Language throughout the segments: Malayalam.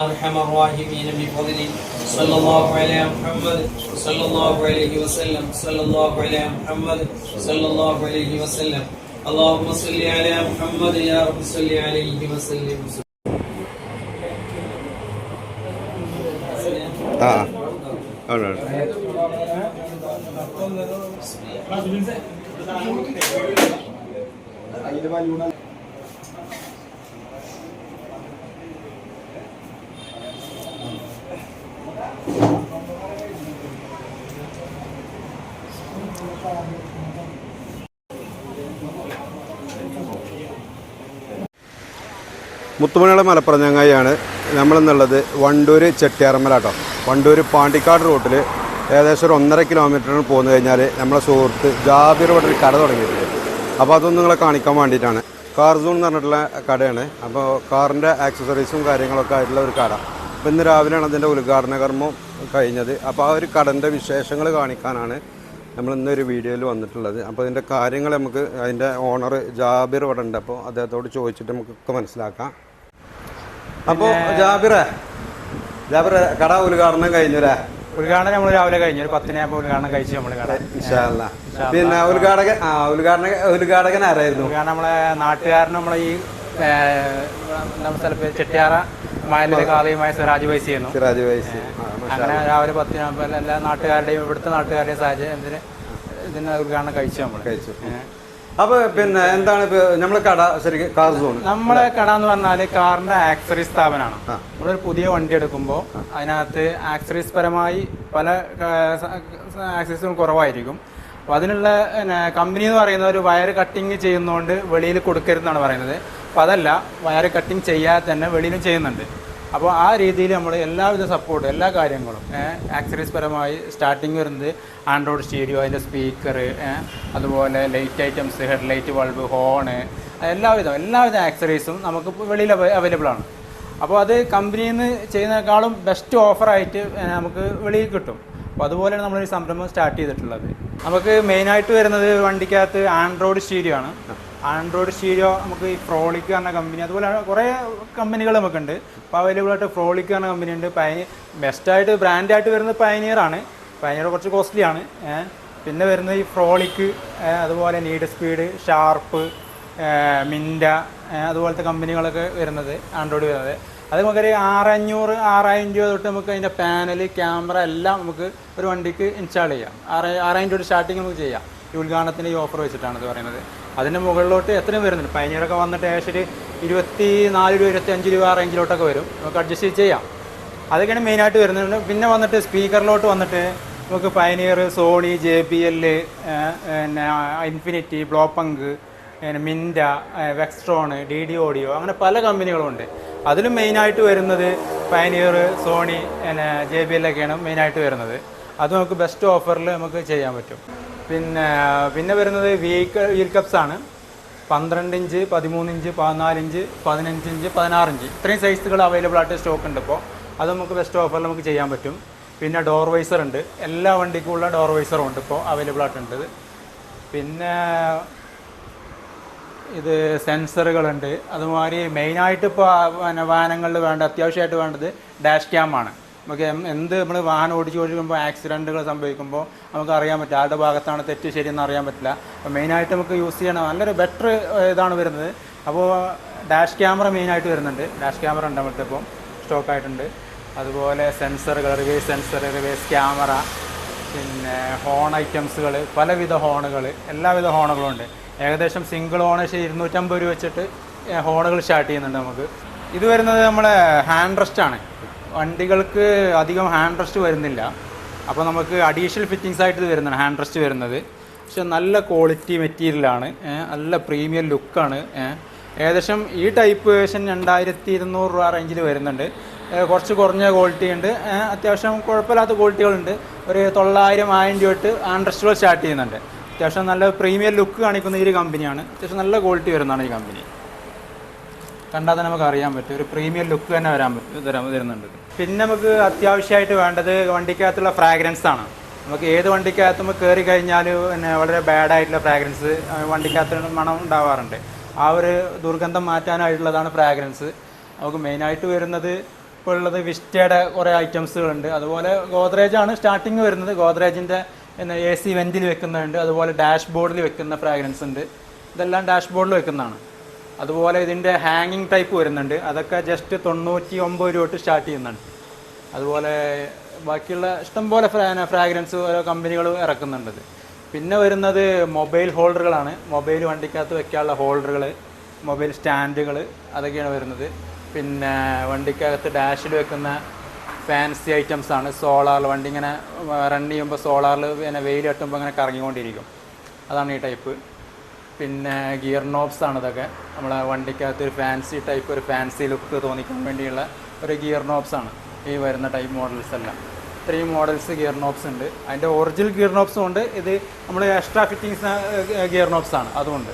أرحم الراحمين بفضله صلى الله على محمد. صلى الله عليه وسلم. صلى الله على محمد. صلى الله عليه وسلم. اللهم صل على محمد يا رب. صل عليه وسلم. آه. All right. മുത്തുമണിയുടെ മലപ്പുറം ചങ്ങായിയാണ് നമ്മളെന്നുള്ളത് വണ്ടൂർ ചെട്ടിയാറമ്മലാട്ടോ. വണ്ടൂർ പാണ്ടിക്കാട് റൂട്ടിൽ ഏകദേശം ഒരു ഒന്നര കിലോമീറ്ററിന് പോന്നു കഴിഞ്ഞാൽ നമ്മളെ സുഹൃത്ത് ജാബിർ ഇവിടെ കട തുടങ്ങിയിട്ടുണ്ട്. അപ്പോൾ അതൊന്നും നിങ്ങളെ കാണിക്കാൻ വേണ്ടിയിട്ടാണ്. കാർ സൂൺ എന്ന് പറഞ്ഞിട്ടുള്ള കടയാണ്. അപ്പോൾ കാറിന്റെ ആക്സസറീസും കാര്യങ്ങളൊക്കെ ആയിട്ടുള്ള ഒരു കട. അപ്പോൾ ഇന്ന് രാവിലെയാണ് അതിന്റെ ഉദ്ഘാടന കർമ്മം കഴിഞ്ഞത്. അപ്പോൾ ആ ഒരു കടന്റെ വിശേഷങ്ങൾ കാണിക്കാനാണ് നമ്മൾ ഇന്നൊരു വീഡിയോയിൽ വന്നിട്ടുള്ളത്. അപ്പോൾ അതിന്റെ കാര്യങ്ങൾ നമുക്ക് അതിന്റെ ഓണർ ജാബിർ ഇവിടെ ഉണ്ട്. അപ്പോൾ അദ്ദേഹത്തോട് ചോദിച്ചിട്ട് നമുക്കൊക്കെ മനസ്സിലാക്കാം. അപ്പോൾ ജാബിറെ ജാബിറെ കട ഉദ്ഘാടനം കഴിഞ്ഞുല്ലേ ഉദ്ഘാടനം നമ്മൾ രാവിലെ കഴിഞ്ഞു. ഒരു പത്തിനാകുമ്പോൾ ഉദ്ഘാടനം കഴിച്ചു നമ്മൾ. പിന്നെ ഉദ്ഘാടകൻ ആ ഉദ്ഘാടന ഉദ്ഘാടകൻ ആരായിരുന്നു? കാരണം നമ്മളെ നാട്ടുകാരൻ നമ്മളെ ഈ സ്ഥലത്ത് ചെട്ടിയാറ മായലിലെ കാളിയുമായ സിറാജ് വൈസ് ചെയ്യുന്നു സിറാജ് വൈസി അങ്ങനെ രാവിലെ പത്തിനാകുമ്പോൾ എല്ലാ നാട്ടുകാരുടെയും ഇവിടുത്തെ നാട്ടുകാരുടെയും സാഹചര്യം ഇതിന് ഇതിന് ഉദ്ഘാടനം കഴിച്ചു നമ്മൾ കഴിച്ചു. അപ്പൊ പിന്നെ എന്താണ് നമ്മളെ കട ശരിക്കും കാർ സോൺ. നമ്മളെ കട എന്ന് പറഞ്ഞാൽ കാറിന്റെ ആക്സറി സ്ഥാപനമാണ്. നമ്മളൊരു പുതിയ വണ്ടി എടുക്കുമ്പോൾ അതിനകത്ത് ആക്സറീസ് പരമായി പല ആക്സറീസും കുറവായിരിക്കും. അപ്പോൾ അതിനുള്ള കമ്പനി എന്ന് പറയുന്ന ഒരു വയർ കട്ടിങ് ചെയ്യുന്നതുകൊണ്ട് വെളിയിൽ കൊടുക്കരുതെന്നാണ് പറയുന്നത്. അപ്പോൾ അതല്ല വയർ കട്ടിങ് ചെയ്യാതെ തന്നെ വെളിയിലും ചെയ്യുന്നുണ്ട്. അപ്പോൾ ആ രീതിയിൽ നമ്മൾ എല്ലാവിധ സപ്പോർട്ടും എല്ലാ കാര്യങ്ങളും ആക്സറീസ് പരമായി സ്റ്റാർട്ടിങ് വരുന്നത് ആൻഡ്രോയിഡ് സ്റ്റീരിയോ അതിന്റെ സ്പീക്കർ അതുപോലെ light items head light bulb horn എല്ലാവിധം എല്ലാവിധ ആക്സറീസും നമുക്ക് വെളിയിൽ അവൈലബിൾ ആണ്. അപ്പോൾ അത് കമ്പനിയിൽ നിന്ന് ചെയ്യുന്നതിനേക്കാളും ബെസ്റ്റ് ഓഫറായിട്ട് നമുക്ക് വെളിയിൽ കിട്ടും. അപ്പോൾ അതുപോലെയാണ് നമ്മളൊരു സംരംഭം സ്റ്റാർട്ട് ചെയ്തിട്ടുള്ളത്. നമുക്ക് മെയിനായിട്ട് വരുന്നത് വണ്ടിക്കകത്ത് ആൻഡ്രോയിഡ് സ്റ്റീരിയോ ആണ്. ആൻഡ്രോയിഡ് സ്റ്റീരിയോ നമുക്ക് ഈ ഫ്രോളിക് എന്ന കമ്പനി അതുപോലെ കുറേ കമ്പനികൾ നമുക്കുണ്ട്. അപ്പോൾ അവൈലബിൾ ആയിട്ട് ഫ്രോളിക് എന്ന കമ്പനി ഉണ്ട്. പയനി ബെസ്റ്റായിട്ട് ബ്രാൻഡായിട്ട് വരുന്നത് പയനിയർ ആണ്. പയനിയർ കുറച്ച് കോസ്റ്റ്ലി ആണ്. പിന്നെ വരുന്നത് ഈ ഫ്രോളിക്ക് അതുപോലെ നീഡ് സ്പീഡ് ഷാർപ്പ് മിൻഡ അതുപോലത്തെ കമ്പനികളൊക്കെ വരുന്നത് ആൻഡ്രോയിഡ് വരുന്നത്. അത് നമുക്കൊരു ആറഞ്ഞൂറ് ആറായിരം രൂപ തൊട്ട് നമുക്ക് അതിന്റെ പാനൽ ക്യാമറ എല്ലാം നമുക്ക് ഒരു വണ്ടിക്ക് ഇൻസ്റ്റാൾ ചെയ്യാം. ആറ് ആറായിരം രൂപ സ്റ്റാർട്ടിങ് നമുക്ക് ചെയ്യാം. ഈ ഉദ്ഘാടനത്തിന് ഈ ഓഫർ വെച്ചിട്ടാണ് ഇത് പറയുന്നത്. അതിന്റെ മുകളിലോട്ട് എത്രയും വരുന്നുണ്ട്? പൈനീറൊക്കെ വന്നിട്ട് ഏകദേശം ഒരു ഇരുപത്തി നാല് രൂപ ഇരുപത്തി അഞ്ച് രൂപ റേഞ്ചിലോട്ടൊക്കെ വരും. നമുക്ക് അഡ്ജസ്റ്റ് ചെയ്യാം. അതൊക്കെയാണ് മെയിനായിട്ട് വരുന്നത്. പിന്നെ വന്നിട്ട് സ്പീക്കറിലോട്ട് വന്നിട്ട് നമുക്ക് Pioneer Sony J B L പിന്നെ ഇൻഫിനിറ്റി ബ്ലോപ്പങ്ക് പിന്നെ മിൻഡ വെക്സ്ട്രോൺ ഡി ഡി ഓഡിയോ അങ്ങനെ പല കമ്പനികളുണ്ട് അതിലും മെയിനായിട്ട് വരുന്നത് പയനീർ സോണി പിന്നെ ജെ ബി എൽ ഒക്കെയാണ് മെയിനായിട്ട് വരുന്നത്. അത് നമുക്ക് ബെസ്റ്റ് ഓഫറിൽ നമുക്ക് ചെയ്യാൻ പറ്റും. പിന്നെ പിന്നെ വരുന്നത് വീക്ക് വീൽ കപ്സ് ആണ്. പന്ത്രണ്ട് ഇഞ്ച് പതിമൂന്ന് ഇഞ്ച് പതിനാല് ഇഞ്ച് പതിനഞ്ച് ഇഞ്ച് പതിനാറ് ഇഞ്ച്. ഇത്രയും സൈസുകൾ അവൈലബിൾ ആയിട്ട് സ്റ്റോക്ക് ഉണ്ട് ഇപ്പോൾ അത് നമുക്ക് ബെസ്റ്റ് ഓഫറിൽ നമുക്ക് ചെയ്യാൻ പറ്റും. പിന്നെ ഡോർ വൈസർ ഉണ്ട്. എല്ലാ വണ്ടിക്കും ഉള്ള ഡോർ വൈസറും ഉണ്ട് ഇപ്പോൾ അവൈലബിൾ ആയിട്ടുണ്ട്. പിന്നെ ഇത് സെൻസറുകളുണ്ട് അതുമാതിരി മെയിനായിട്ട് ഇപ്പോൾ വാഹനങ്ങളിൽ വേണ്ട അത്യാവശ്യമായിട്ട് വേണ്ടത് ഡാഷ് ക്യാമാണ് നമുക്ക് എന്ത് നമ്മൾ വാഹനം ഓടിച്ച് ഓടിക്കുമ്പോൾ ആക്സിഡന്റുകൾ സംഭവിക്കുമ്പോൾ നമുക്ക് അറിയാൻ പറ്റില്ല. ആരുടെ ഭാഗത്താണ് തെറ്റ് ശരിയെന്ന് അറിയാൻ പറ്റില്ല. അപ്പോൾ മെയിനായിട്ട് നമുക്ക് യൂസ് ചെയ്യണം നല്ലൊരു ബെറ്റർ ഇതാണ് വരുന്നത്. അപ്പോൾ ഡാഷ് ക്യാമറ മെയിനായിട്ട് വരുന്നുണ്ട്. ഡാഷ് ക്യാമറ ഉണ്ട് നമുക്ക് ഇപ്പം. സ്റ്റോക്ക് ആയിട്ടുണ്ട്. അതുപോലെ സെൻസറുകൾ റിവേഴ്സ് സെൻസർ റിവേഴ്സ് ക്യാമറ പിന്നെ ഹോൺ ഐറ്റംസുകൾ പലവിധ ഹോണുകൾ എല്ലാവിധ ഹോണുകളും ഉണ്ട്. ഏകദേശം സിംഗിൾ ഹോൺ ഇരുന്നൂറ്റമ്പത് രൂപ വെച്ചിട്ട് ഹോണുകൾ സ്റ്റാർട്ട് ചെയ്യുന്നുണ്ട് നമുക്ക്. ഇത് വരുന്നത് നമ്മളെ ഹാൻഡ് റെസ്റ്റ് ആണ്. വണ്ടികൾക്ക് അധികം ഹാൻഡ് റെസ്റ്റ് വരുന്നില്ല. അപ്പോൾ നമുക്ക് അഡീഷണൽ ഫിറ്റിങ്സ് ആയിട്ട് വരുന്നത് വരുന്നതാണ് ഹാൻഡ് റെസ്റ്റ് വരുന്നത്. പക്ഷെ നല്ല ക്വാളിറ്റി മെറ്റീരിയലാണ് നല്ല പ്രീമിയം ലുക്കാണ് ഏകദേശം ഈ ടൈപ്പ് വേഷൻ രണ്ടായിരത്തി ഇരുന്നൂറ് രൂപ റേഞ്ചിൽ വരുന്നുണ്ട്. കുറച്ച് കുറഞ്ഞ ക്വാളിറ്റി ഉണ്ട്. അത്യാവശ്യം കുഴപ്പമില്ലാത്ത ക്വാളിറ്റികളുണ്ട് ഒരു തൊള്ളായിരം ആയിരം രൂപ തൊട്ട് ആൻഡ്രസ്റ്റുകൾ സ്റ്റാർട്ട് ചെയ്യുന്നുണ്ട്. അത്യാവശ്യം നല്ല പ്രീമിയം ലുക്ക് കാണിക്കുന്ന ഈ ഒരു കമ്പനിയാണ് അത്യാവശ്യം നല്ല ക്വാളിറ്റി വരുന്നതാണ് ഈ കമ്പനി കണ്ടാൽ തന്നെ നമുക്ക് അറിയാൻ പറ്റും. ഒരു പ്രീമിയം ലുക്ക് തന്നെ വരാൻ പറ്റും വരുന്നുണ്ട്. പിന്നെ നമുക്ക് അത്യാവശ്യമായിട്ട് വേണ്ടത് വണ്ടിക്കകത്തുള്ള ഫ്രാഗ്രൻസ് ആണ്. നമുക്ക് ഏത് വണ്ടിക്കകത്ത് നമുക്ക് കയറി കഴിഞ്ഞാൽ പിന്നെ വളരെ ബാഡായിട്ടുള്ള ഫ്രാഗ്രൻസ് വണ്ടിക്കകത്ത് മണം ഉണ്ടാവാറുണ്ട്. ആ ഒരു ദുർഗന്ധം മാറ്റാനായിട്ടുള്ളതാണ് ഫ്രാഗ്രൻസ് നമുക്ക് മെയിനായിട്ട് വരുന്നത് ഇപ്പോൾ ഉള്ളത് വിസ്റ്റയുടെ കുറേ ഐറ്റംസുകളുണ്ട് അതുപോലെ ഗോദ്രേജ് ആണ് സ്റ്റാർട്ടിങ് വരുന്നത്. ഗോദ്രേജിന്റെ എ സി വെന്റിൽ വെക്കുന്നുണ്ട്. അതുപോലെ ഡാഷ് ബോർഡിൽ വെക്കുന്ന ഫ്രാഗ്രൻസ് ഉണ്ട്. ഇതെല്ലാം ഡാഷ് ബോർഡിൽ വെക്കുന്നതാണ്. അതുപോലെ ഇതിന്റെ ഹാങ്ങിങ് ടൈപ്പ് വരുന്നുണ്ട്. അതൊക്കെ ജസ്റ്റ് തൊണ്ണൂറ്റി ഒമ്പത് രൂപ തൊട്ട് സ്റ്റാർട്ട് ചെയ്യുന്നുണ്ട്. അതുപോലെ ബാക്കിയുള്ള ഇഷ്ടംപോലെ ഫ്രാഗ്രൻസ് ഓരോ കമ്പനികൾ ഇറക്കുന്നുണ്ട് പിന്നെ വരുന്നത് മൊബൈൽ ഹോൾഡറുകളാണ് മൊബൈൽ വണ്ടിക്കകത്ത് വെക്കാനുള്ള ഹോൾഡറുകൾ മൊബൈൽ സ്റ്റാൻഡുകൾ അതൊക്കെയാണ് വരുന്നത്. പിന്നെ വണ്ടിക്കകത്ത് ഡാഷിൽ വെക്കുന്ന ഫാൻസി ഐറ്റംസ് ആണ്. സോളാറിൽ വണ്ടി ഇങ്ങനെ റൺ ചെയ്യുമ്പോൾ സോളാറിൽ പിന്നെ വെയിൽ തട്ടുമ്പോൾ ഇങ്ങനെ കറങ്ങിക്കൊണ്ടിരിക്കും. അതാണ് ഈ ടൈപ്പ് പിന്നെ ഗിയർ നോബ്സ് ആണ് ഇതൊക്കെ. നമ്മളെ വണ്ടിക്കകത്ത് ഒരു ഫാൻസി ടൈപ്പ് ഒരു ഫാൻസി ലുക്ക് തോന്നിക്കാൻ വേണ്ടിയുള്ള ഒരു ഗിയർ നോബ്സ് ആണ്. ഈ വരുന്ന ടൈപ്പ് മോഡൽസ് എല്ലാം. ഇത്രയും മോഡൽസ് ഗിയർ നോബ്സ് ഉണ്ട്. അതിന്റെ ഒറിജിനൽ ഗിയർ നോബ്സും ഉണ്ട്. ഇത് നമ്മൾ എക്സ്ട്രാ ഫിറ്റിങ്സ് ഗിയർ നോബ്സ് ആണ്. അതുകൊണ്ട്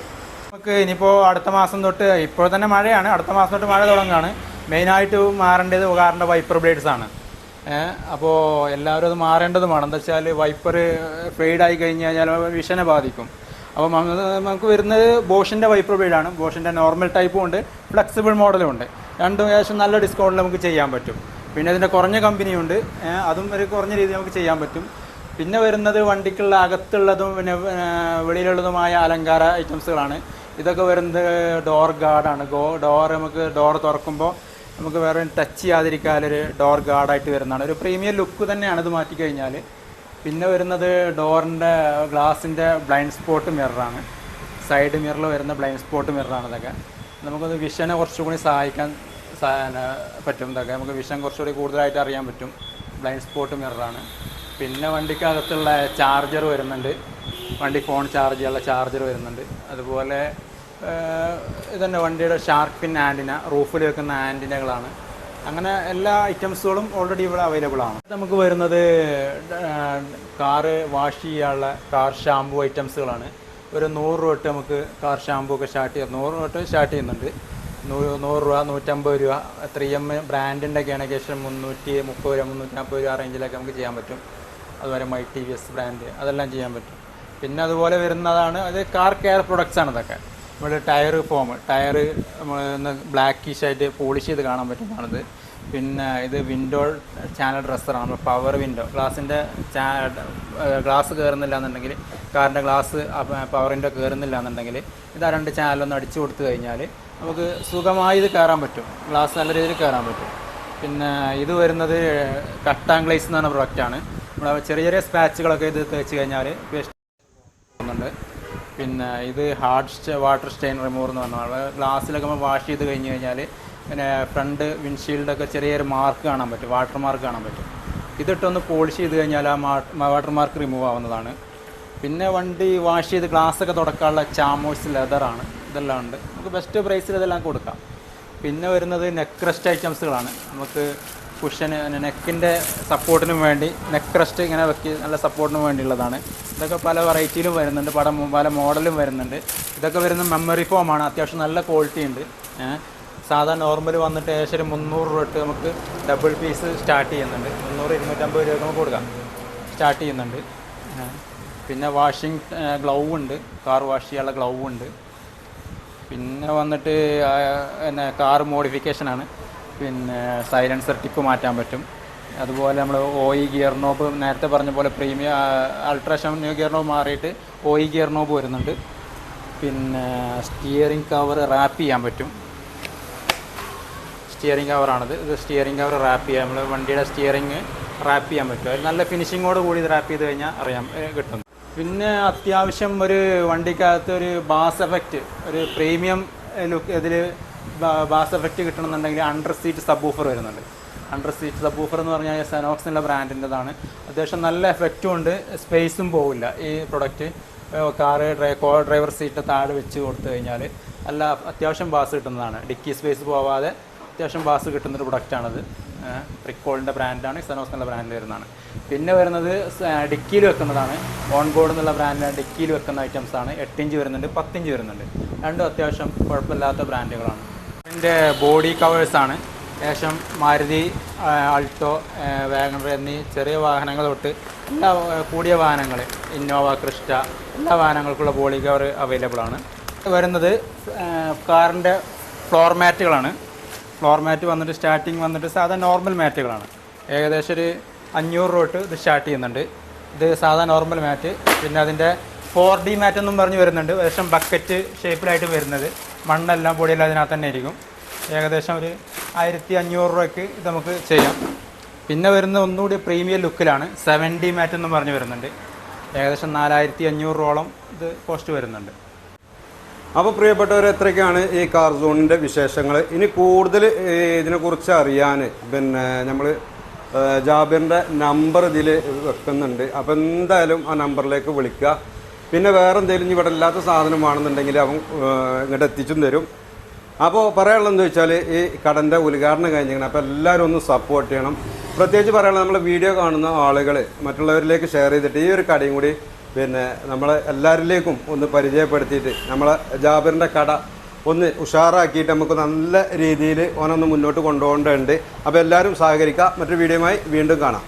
നമുക്ക് ഇനിയിപ്പോൾ അടുത്ത മാസം തൊട്ട് ഇപ്പോൾ തന്നെ മഴയാണ്. അടുത്ത മാസം തൊട്ട് മഴ തുടങ്ങുകയാണ് മെയിനായിട്ട് മാറേണ്ടത് കാറിന്റെ വൈപ്പർ ബ്ലേഡ്സ് ആണ്. അപ്പോൾ എല്ലാവരും അത് മാറേണ്ടതുമാണ്. എന്താ വെച്ചാൽ വൈപ്പർ ഫെയ്ഡായി കഴിഞ്ഞ് കഴിഞ്ഞാൽ വിഷനെ ബാധിക്കും. അപ്പോൾ നമുക്ക് വരുന്നത് ബോഷിന്റെ വൈപ്പർ ബ്ലേഡാണ് ബോഷിന്റെ നോർമൽ ടൈപ്പും ഉണ്ട്. ഫ്ലെക്സിബിൾ മോഡലും ഉണ്ട്. രണ്ടും ഏകദേശം നല്ല ഡിസ്കൗണ്ടിൽ നമുക്ക് ചെയ്യാൻ പറ്റും. പിന്നെ അതിന്റെ കുറഞ്ഞ കമ്പനിയുണ്ട്. അതും ഒരു കുറഞ്ഞ രീതി നമുക്ക് ചെയ്യാൻ പറ്റും. പിന്നെ വരുന്നത് വണ്ടിക്കുള്ള അകത്തുള്ളതും പിന്നെ വെളിയിലുള്ളതുമായ അലങ്കാര ഐറ്റംസുകളാണ്. ഇതൊക്കെ വരുന്നത് ഡോർ ഗാർഡാണ്. ഗോ ഡോർ നമുക്ക് ഡോർ തുറക്കുമ്പോൾ നമുക്ക് വേറെ ടച്ച് ചെയ്യാതിരിക്കാനൊരു ഡോർ ഗാർഡായിട്ട് വരുന്നതാണ്. ഒരു പ്രീമിയം ലുക്ക് തന്നെയാണ് ഇത് മാറ്റിക്കഴിഞ്ഞാൽ പിന്നെ വരുന്നത് ഡോറിന്റെ ഗ്ലാസിന്റെ ബ്ലൈൻഡ് സ്പോട്ട് മിററാണ്. സൈഡ് മിററിൽ വരുന്ന ബ്ലൈൻഡ് സ്പോട്ട് മിററാണ് ഇതൊക്കെ. നമുക്കത് വിഷനെ കുറച്ചുകൂടി സഹായിക്കാൻ പറ്റും ഇതൊക്കെ. നമുക്ക് വിഷൻ കുറച്ചുകൂടി കൂടുതലായിട്ട് അറിയാൻ പറ്റും. ബ്ലൈൻഡ് സ്പോട്ട് മിററാണ് പിന്നെ വണ്ടിക്കകത്തുള്ള ചാർജർ വരുന്നുണ്ട്. വണ്ടി ഫോൺ ചാർജ് ചെയ്യാനുള്ള ചാർജർ വരുന്നുണ്ട്. അതുപോലെ ഇതന്നെ വണ്ടിയുടെ ഷാർക്ക് പിൻ ആന്റിന റൂഫിൽ വെക്കുന്ന ആന്റിനകളാണ് അങ്ങനെ എല്ലാ ഐറ്റംസുകളും ഓൾറെഡി ഇവിടെ അവൈലബിൾ ആണ്. നമുക്ക് വരുന്നത് കാറ് വാഷ് ചെയ്യാനുള്ള കാർ ഷാമ്പു ഐറ്റംസുകളാണ് ഒരു നൂറ് തൊട്ട് നമുക്ക് കാർ ഷാമ്പു ഒക്കെ സ്റ്റാർട്ട് ചെയ്യാം. നൂറ് രൂപ തൊട്ട് സ്റ്റാർട്ട് ചെയ്യുന്നുണ്ട്. നൂറ് രൂപ നൂറ്റമ്പത് രൂപ ത്രീ എം ബ്രാൻഡിന്റെ ഒക്കെ ഏകദേശം മുന്നൂറ്റി മുപ്പത് രൂപ മുന്നൂറ്റി നാൽപ്പത് രൂപ റേഞ്ചിലൊക്കെ നമുക്ക് ചെയ്യാൻ പറ്റും. അതുപോലെ my T V S brand അതെല്ലാം ചെയ്യാൻ പറ്റും. പിന്നെ അതുപോലെ വരുന്നതാണ് അത് കാർ കെയർ പ്രൊഡക്ട്സ് ആണ് ഇതൊക്കെ. നമ്മൾ ടയർ ഫോം ടയർ നമ്മൾ ബ്ലാക്കിഷ് ആയിട്ട് പോളിഷ് ചെയ്ത് കാണാൻ പറ്റുന്നതാണിത്. പിന്നെ ഇത് വിൻഡോ ചാനൽ ഡ്രസ്സറാണ് പവർ വിൻഡോ ഗ്ലാസിന്റെ ഗ്ലാസ് കയറുന്നില്ല എന്നുണ്ടെങ്കിൽ കാറിന്റെ ഗ്ലാസ് പവർ വിൻഡോ കയറുന്നില്ല എന്നുണ്ടെങ്കിൽ ഇത് രണ്ട് ചാനലൊന്ന് അടിച്ചു കൊടുത്തു കഴിഞ്ഞാൽ നമുക്ക് സുഖമായി ഇത് കയറാൻ പറ്റും. ഗ്ലാസ് നല്ല രീതിയിൽ കയറാൻ പറ്റും. പിന്നെ ഇത് വരുന്നത് കട്ടാൻ ഗ്ലേസ് എന്ന് പറഞ്ഞ പ്രൊഡക്റ്റാണ് നമ്മുടെ ചെറിയ ചെറിയ സ്പാച്ചുകളൊക്കെ ഇത് തേച്ച് കഴിഞ്ഞാൽ പേസ്റ്റ് പിന്നെ ഇത് ഹാർഡ് വാട്ടർ സ്റ്റെയിൻ റിമൂവർ എന്ന് പറഞ്ഞാൽ ഗ്ലാസ്സിലൊക്കെ നമ്മൾ വാഷ് ചെയ്ത് കഴിഞ്ഞ് കഴിഞ്ഞാൽ പിന്നെ ഫ്രണ്ട് വിൻഷീൽഡൊക്കെ ചെറിയൊരു മാർക്ക് കാണാൻ പറ്റും. വാട്ടർ മാർക്ക് കാണാൻ പറ്റും. ഇതിട്ടൊന്ന് പോളിഷ് ചെയ്ത് കഴിഞ്ഞാൽ ആ വാട്ടർ മാർക്ക് റിമൂവ് ആവുന്നതാണ്. പിന്നെ വണ്ടി വാഷ് ചെയ്ത് ഗ്ലാസ്സൊക്കെ തുടക്കാനുള്ള ചാമോഴ്സ് ലെതറാണ് ഇതെല്ലാം ഉണ്ട്. നമുക്ക് ബെസ്റ്റ് പ്രൈസിൽ ഇതെല്ലാം കൊടുക്കാം. പിന്നെ വരുന്നത് നെക്ക് റെസ്റ്റ് ഐറ്റംസുകളാണ് നമുക്ക് കുഷന് നെക്കിന്റെ സപ്പോർട്ടിനും വേണ്ടി നെക്ക് റെസ്റ്റ് ഇങ്ങനെ വെക്കി നല്ല സപ്പോർട്ടിനും വേണ്ടിയുള്ളതാണ്. ഇതൊക്കെ പല വെറൈറ്റിയിലും വരുന്നുണ്ട്. പല പല മോഡലും വരുന്നുണ്ട്. ഇതൊക്കെ വരുന്ന മെമ്മറി ഫോമാണ് അത്യാവശ്യം നല്ല ക്വാളിറ്റി ഉണ്ട്. സാധാരണ സാധാ നോർമൽ വന്നിട്ട് ഏകദേശം ഒരു മുന്നൂറ് രൂപ ഇട്ട് നമുക്ക് ഡബിൾ പീസ് സ്റ്റാർട്ട് ചെയ്യുന്നുണ്ട്. മുന്നൂറ് ഇരുന്നൂറ്റമ്പത് രൂപ നമുക്ക് കൊടുക്കാം. സ്റ്റാർട്ട് ചെയ്യുന്നുണ്ട്. പിന്നെ വാഷിംഗ് ഗ്ലൗ ഉണ്ട്. കാർ വാഷ് ചെയ്യാനുള്ള ഗ്ലൗ ഉണ്ട്. പിന്നെ വന്നിട്ട് പിന്നെ കാർ മോഡിഫിക്കേഷനാണ് പിന്നെ സൈലൻസർ ടിപ്പ് മാറ്റാൻ പറ്റും. അതുപോലെ നമ്മൾ ഓയി ഗിയർ നോബ് നേരത്തെ പറഞ്ഞ പോലെ പ്രീമിയം അൾട്രാഷൻ ന്യൂ ഗിയർ നോബ് മാറിയിട്ട് ഓയി ഗിയർ നോബ് വരുന്നുണ്ട്. പിന്നെ സ്റ്റിയറിംഗ് കവർ റാപ്പ് ചെയ്യാൻ പറ്റും. സ്റ്റിയറിംഗ് കവറാണിത് ഇത് സ്റ്റിയറിംഗ് കവർ റാപ്പ് ചെയ്യാം. നമ്മൾ വണ്ടിയുടെ സ്റ്റിയറിംഗ് റാപ്പ് ചെയ്യാൻ പറ്റും. അത് നല്ല ഫിനിഷിങ്ങോട് കൂടി ഇത് റാപ്പ് ചെയ്ത് കഴിഞ്ഞാൽ അറിയാം കിട്ടും. പിന്നെ അത്യാവശ്യം ഒരു വണ്ടിക്കകത്ത് ഒരു ബാസ് എഫക്റ്റ് ഒരു പ്രീമിയം ലുക്ക് ഇതിൽ ബാസ് എഫക്റ്റ് കിട്ടണമെന്നുണ്ടെങ്കിൽ അണ്ടർ സീറ്റ് സബ് വരുന്നുണ്ട്. അണ്ടർ സീറ്റ് സബ് എന്ന് പറഞ്ഞാൽ സെനോക്സ് എന്നുള്ള ബ്രാൻഡിന്റെതാണ്. അത്യാവശ്യം നല്ല എഫക്റ്റും ഉണ്ട് സ്പേസും പോവില്ല ഈ product car co driver seat താഴെ വെച്ച് കൊടുത്തു കഴിഞ്ഞാൽ നല്ല അത്യാവശ്യം ബാസ് കിട്ടുന്നതാണ്. ഡിക്കി സ്പേസ് പോവാതെ അത്യാവശ്യം ബാസ് കിട്ടുന്നൊരു പ്രൊഡക്റ്റാണത് ട്രിക്കോളിന്റെ ബ്രാൻഡാണ് സെനോസ് എന്നുള്ള ബ്രാൻഡിൽ വരുന്നതാണ്. പിന്നെ വരുന്നത് ഡിക്കിയിൽ വെക്കുന്നതാണ്. ഓൺ ബോർഡ് എന്നുള്ള ബ്രാൻഡിൽ ഡിക്കിയിൽ വെക്കുന്ന ഐറ്റംസ് ആണ്. എട്ടിഞ്ച് വരുന്നുണ്ട് പത്തിഞ്ച് വരുന്നുണ്ട്. രണ്ടും അത്യാവശ്യം കുഴപ്പമില്ലാത്ത ബ്രാൻഡുകളാണ് ഇതിന്റെ ബോഡി കവേഴ്സാണ് ഏകദേശം മാരുതി അൾട്ടോ വാഗണർ എന്നീ ചെറിയ വാഹനങ്ങൾ തൊട്ട് എല്ലാ കൂടിയ വാഹനങ്ങൾ ഇന്നോവ ക്രിസ്റ്റ എല്ലാ വാഹനങ്ങൾക്കുള്ള ബോഡി കവർ അവൈലബിൾ ആണ്. വരുന്നത് കാറിന്റെ ഫ്ലോർ മാറ്റുകളാണ് ഫ്ലോർ മാറ്റ് വന്നിട്ട് സ്റ്റാർട്ടിങ് വന്നിട്ട് സാധാ നോർമൽ മാറ്റുകളാണ് ഏകദേശം ഒരു അഞ്ഞൂറ് രൂപ തൊട്ട് ഇത് സ്റ്റാർട്ട് ചെയ്യുന്നുണ്ട്. ഇത് സാധാ നോർമൽ മാറ്റ് പിന്നെ അതിന്റെ ഫോർ ഡി മാറ്റ് എന്നും പറഞ്ഞ് വരുന്നുണ്ട്. ഏകദേശം ബക്കറ്റ് ഷേപ്പിലായിട്ട് വരുന്നത്. മണ്ണെല്ലാം പൊടിയെല്ലാം അതിനകത്ത് തന്നെ ആയിരിക്കും ഏകദേശം ഒരു ആയിരത്തി അഞ്ഞൂറ് രൂപയ്ക്ക് ഇത് നമുക്ക് ചെയ്യാം. പിന്നെ വരുന്ന ഒന്നുകൂടി പ്രീമിയം ലുക്കിലാണ് സെവൻ ഡി മാറ്റ് എന്നും പറഞ്ഞ് വരുന്നുണ്ട്. ഏകദേശം നാലായിരത്തി അഞ്ഞൂറ് രൂപയോളം ഇത് കോസ്റ്റ് വരുന്നുണ്ട്. അപ്പോൾ പ്രിയപ്പെട്ടവർ എത്രയൊക്കെയാണ് ഈ കാർ സോണിന്റെ വിശേഷങ്ങൾ ഇനി കൂടുതൽ ഇതിനെക്കുറിച്ച് അറിയാൻ പിന്നെ നമ്മൾ ജാബിറിന്റെ നമ്പർ ഇതിൽ വെക്കുന്നുണ്ട്. അപ്പോൾ എന്തായാലും ആ നമ്പറിലേക്ക് വിളിക്കുക. പിന്നെ വേറെ എന്തെങ്കിലും ഇവിടെ ഇല്ലാത്ത സാധനമാണെന്നുണ്ടെങ്കിൽ അവൻ ഇങ്ങോട്ട് എത്തിച്ചും തരും. അപ്പോൾ പറയാനുള്ളത് എന്താ വെച്ചാൽ ഈ കടന്റെ ഉദ്ഘാടനം കഴിഞ്ഞിരിക്കണം അപ്പോൾ എല്ലാവരും ഒന്ന് സപ്പോർട്ട് ചെയ്യണം. പ്രത്യേകിച്ച് പറയാനുള്ളത് നമ്മൾ വീഡിയോ കാണുന്ന ആളുകൾ മറ്റുള്ളവരിലേക്ക് ഷെയർ ചെയ്തിട്ട് ഈ ഒരു കടയും കൂടി പിന്നെ നമ്മളെ എല്ലാവരിലേക്കും ഒന്ന് പരിചയപ്പെടുത്തിയിട്ട് നമ്മളെ ജാബിറിന്റെ കട ഒന്ന് ഉഷാറാക്കിയിട്ട് നമുക്ക് നല്ല രീതിയിൽ ഓനൊന്ന് മുന്നോട്ട് കൊണ്ടുപോകേണ്ടതുണ്ട്. അപ്പോൾ എല്ലാവരും സഹകരിക്കുക മറ്റൊരു വീഡിയോയുമായി വീണ്ടും കാണാം.